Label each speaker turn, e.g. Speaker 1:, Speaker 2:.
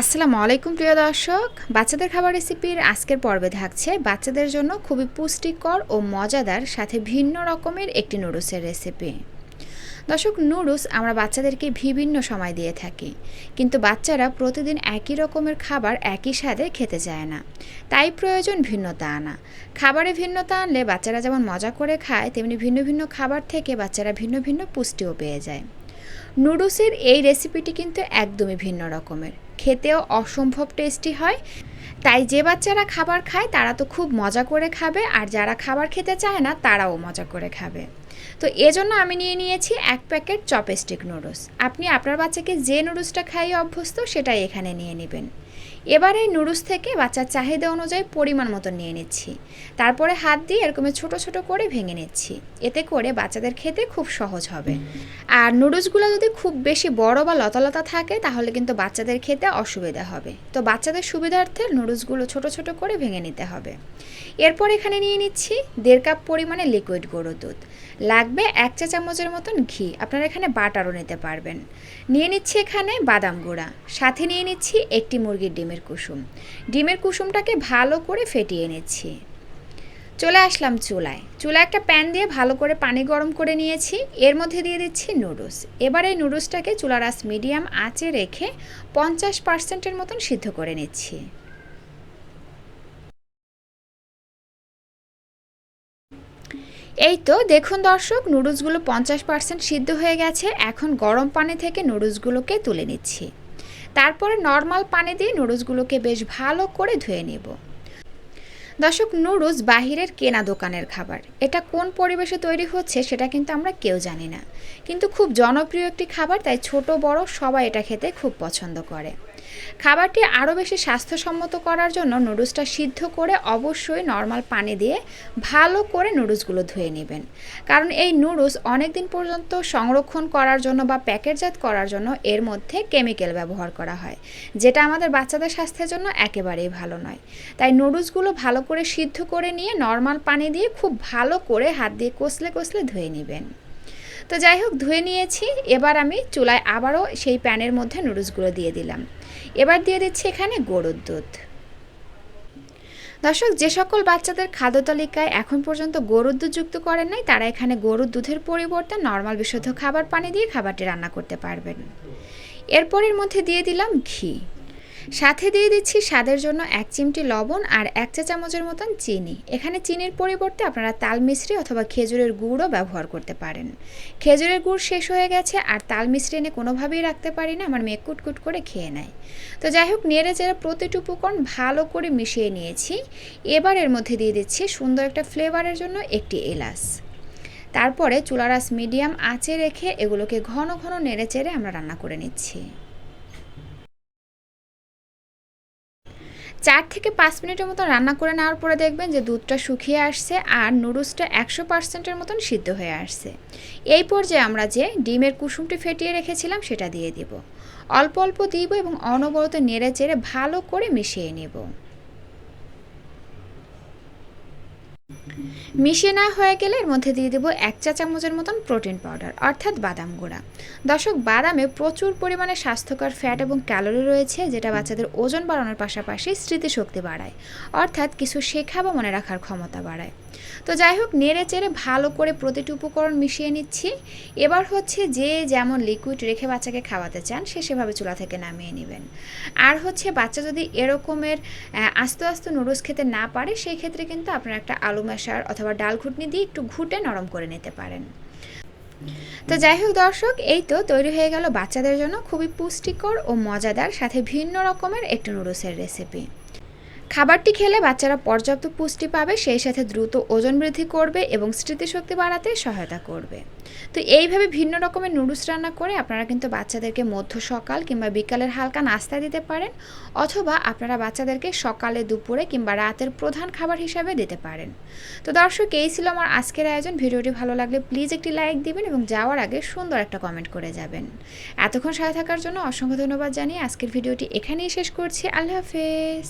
Speaker 1: আসসালামু আলাইকুম, প্রিয় দর্শক। বাচ্চাদের খাবার রেসিপির আজকের পর্বে থাকছে বাচ্চাদের জন্য খুবই পুষ্টিকর ও মজাদার সাথে ভিন্ন রকমের একটি নুডলসের রেসিপি। দর্শক, নুডলস আমরা বাচ্চাদেরকে বিভিন্ন সময় দিয়ে থাকি, কিন্তু বাচ্চারা প্রতিদিন একই রকমের খাবার একই স্বাদে খেতে চায় না। তাই প্রয়োজন ভিন্নতা আনা। খাবারে ভিন্নতা আনলে বাচ্চারা যেমন মজা করে খায়, তেমনি ভিন্ন ভিন্ন খাবার থেকে বাচ্চারা ভিন্ন ভিন্ন পুষ্টিও পেয়ে যায়। নুডলসের এই রেসিপিটি কিন্তু একদমই ভিন্ন রকমের। খেতেও অসম্ভব টেস্টি হয়। তাই যে বাচ্চারা খাবার খায়, তারা তো খুব মজা করে খাবে, আর যারা খাবার খেতে চায় না, তারাও মজা করে খাবে। তো এজন্য আমি নিয়ে নিয়েছি এক প্যাকেট চপস্টিক নুডলস। আপনি আপনার বাচ্চাকে যে নুডলসটা খাইয়ে অভ্যস্ত সেটাই এখানে নিয়ে নেবেন। এবার এই নুডলস থেকে বাচ্চার চাহিদা অনুযায়ী পরিমাণ মতো নিয়ে নিচ্ছি। তারপরে হাত দিয়ে এরকম ছোট ছোট করে ভেঙে নিচ্ছি। এতে করে বাচ্চাদের খেতে খুব সহজ হবে। আর নুডলসগুলো যদি খুব বেশি বড় বা লতালতা থাকে, তাহলে কিন্তু বাচ্চাদের খেতে অসুবিধা হবে। তো বাচ্চাদের সুবিধার্থে নুডলসগুলো ছোট ছোট করে ভেঙে নিতে হবে। এরপর এখানে নিয়ে নিচ্ছি দেড় কাপ পরিমাণে লিকুইড গরুর দুধ। লাগবে এক চা চামচের মতন ঘি। আপনারা এখানে বাটারও নিতে পারবেন। নিয়ে নিচ্ছি এখানে বাদাম গুঁড়া। সাথে নিয়ে নিচ্ছি একটি মুরগির ডিমের কুসুম। ডিমের কুসুমটাকে ভালো করে ফেটিয়ে নিচ্ছি। চলে আসলাম চুলায়। চুলায় একটা প্যান দিয়ে ভালো করে পানি গরম করে নিয়েছি। এর মধ্যে দিয়ে দিচ্ছি নুডলস। এবার এই নুডলসটাকে চুলার আস মিডিয়াম আঁচে রেখে পঞ্চাশ পার্সেন্টের মতন সিদ্ধ করে নিচ্ছি। এই তো, দেখুন দর্শক, নুডলসগুলো পঞ্চাশ পার্সেন্ট সিদ্ধ হয়ে গেছে। এখন গরম পানি থেকে নুডলসগুলোকে তুলে নিচ্ছি। তারপরে নর্মাল পানি দিয়ে নুডলসগুলোকে বেশ ভালো করে ধুয়ে নেব। দর্শক, নুডলস বাহিরের কেনা দোকানের খাবার। এটা কোন পরিবেশে তৈরি হচ্ছে সেটা কিন্তু আমরা কেউ জানি না। কিন্তু খুব জনপ্রিয় একটি খাবার, তাই ছোট, বড় সবাই এটা খেতে খুব পছন্দ করে। খাবারটি আরও বেশি স্বাস্থ্যসম্মত করার জন্য নুডলসটা সিদ্ধ করে অবশ্যই নর্মাল পানি দিয়ে ভালো করে নুডলসগুলো ধুয়ে নেবেন। কারণ এই নুডলস অনেক দিন পর্যন্ত সংরক্ষণ করার জন্য বা প্যাকেটজাত করার জন্য এর মধ্যে কেমিক্যাল ব্যবহার করা হয়, যেটা আমাদের বাচ্চাদের স্বাস্থ্যের জন্য একেবারেই ভালো নয়। তাই নুডলসগুলো ভালো করে সিদ্ধ করে নিয়ে নর্মাল পানি দিয়ে খুব ভালো করে হাত দিয়ে কষলে কষলে ধুয়ে নেবেন। তো যাই হোক, ধুয়ে নিয়েছি। এবার আমি চুলায় আবারও সেই প্যানের মধ্যে নুডলসগুলো দিয়ে দিলাম। এবার দিয়ে দিচ্ছি এখানে গরুর দুধ। দর্শক, যে সকল বাচ্চাদের খাদ্য তালিকায় এখন পর্যন্ত গরুর দুধ যুক্ত করেন নাই, তারা এখানে গরুর দুধের পরিবর্তে নর্মাল বিশুদ্ধ খাবার পানি দিয়ে খাবারটি রান্না করতে পারবেন। এরপরের মধ্যে দিয়ে দিলাম ঘি। সাথে দিয়ে দিচ্ছি স্বাদের জন্য এক চিমটি লবণ আর এক চা চামচের মতন চিনি। এখানে চিনির পরিবর্তে আপনারা তাল মিশ্রি অথবা খেজুরের গুড়ও ব্যবহার করতে পারেন। খেজুরের গুড় শেষ হয়ে গেছে আর তাল মিশ্রি এনে কোনোভাবেই রাখতে পারি না, আমার মেয়ে কুটকুট করে খেয়ে নেয়। তো যাই হোক, নেড়ে চেড়ে প্রতিটি উপকরণ ভালো করে মিশিয়ে নিয়েছি। এবার এর মধ্যে দিয়ে দিচ্ছি সুন্দর একটা ফ্লেভারের জন্য একটি এলাচ। তারপরে চুলারাস মিডিয়াম আঁচে রেখে এগুলোকে ঘন ঘন নেড়ে চেড়ে আমরা রান্না করে নিচ্ছি। চার থেকে পাঁচ মিনিটের মতো রান্না করে নেওয়ার পরে দেখবেন যে দুধটা শুকিয়ে আসছে আর নুডলসটা একশো পার্সেন্টের মতন সিদ্ধ হয়ে আসছে। এই পর্যায়ে আমরা যে ডিমের কুসুমটি ফেটিয়ে রেখেছিলাম সেটা দিয়ে দিব। অল্প অল্প দিব এবং অনবরত নেড়ে চেড়ে ভালো করে মিশিয়ে নেব। মিশিয়ে না হয়ে গেলে এর মধ্যে দিয়ে দেবো এক চা চামচের মতন প্রোটিন পাউডার, অর্থাৎ বাদাম গুঁড়া। দর্শক, বাদামে প্রচুর পরিমাণে স্বাস্থ্যকর ফ্যাট এবং ক্যালোরি রয়েছে, যেটা বাচ্চাদের ওজন বাড়ানোর পাশাপাশি স্মৃতিশক্তি বাড়ায়, অর্থাৎ কিছু শেখা বা মনে রাখার ক্ষমতা বাড়ায়। তো যাই হোক, নেড়ে চেড়ে ভালো করে প্রতিটি উপকরণ মিশিয়ে নিচ্ছি। এবার হচ্ছে যে যেমন লিকুইড রেখে বাচ্চাকে খাওয়াতে চান, সে সেভাবে চুলা থেকে নামিয়ে নেবেন। আর হচ্ছে বাচ্চা যদি এরকমের আস্তে আস্তে নুডলস খেতে না পারে, সেই ক্ষেত্রে কিন্তু আপনার একটা আলু মেশার অথবা ডাল ঘুটনি দিয়ে একটু ঘুটে নরম করে নিতে পারেন। তো যাই হোক দর্শক, এই তো তৈরি হয়ে গেল বাচ্চাদের জন্য খুবই পুষ্টিকর ও মজাদার, সাথে ভিন্ন রকমের একটি নুডলসের রেসিপি খাবারটি খেলে বাচ্চারা পর্যাপ্ত পুষ্টি পাবে, সেই সাথে দ্রুত ওজন বৃদ্ধি করবে এবং স্মৃতিশক্তি বাড়াতে সহায়তা করবে। তো এইভাবে ভিন্ন রকমের নুডলস রান্না করে আপনারা কিন্তু বাচ্চাদেরকে মধ্য সকাল কিংবা বিকালের হালকা নাস্তা দিতে পারেন অথবা আপনারা বাচ্চাদেরকে সকালে দুপুরে কিংবা রাতের প্রধান খাবার হিসাবে দিতে পারেন। তো দর্শক, এই ছিল আমার আজকের আয়োজন। ভিডিওটি ভালো লাগলে প্লিজ একটি লাইক দিবেন এবং যাওয়ার আগে সুন্দর একটা কমেন্ট করে যাবেন। এতক্ষণ সাথে থাকার জন্য অসংখ্য ধন্যবাদ জানিয়ে আজকের ভিডিওটি এখানেই শেষ করছি। আল্লাহ হাফেজ।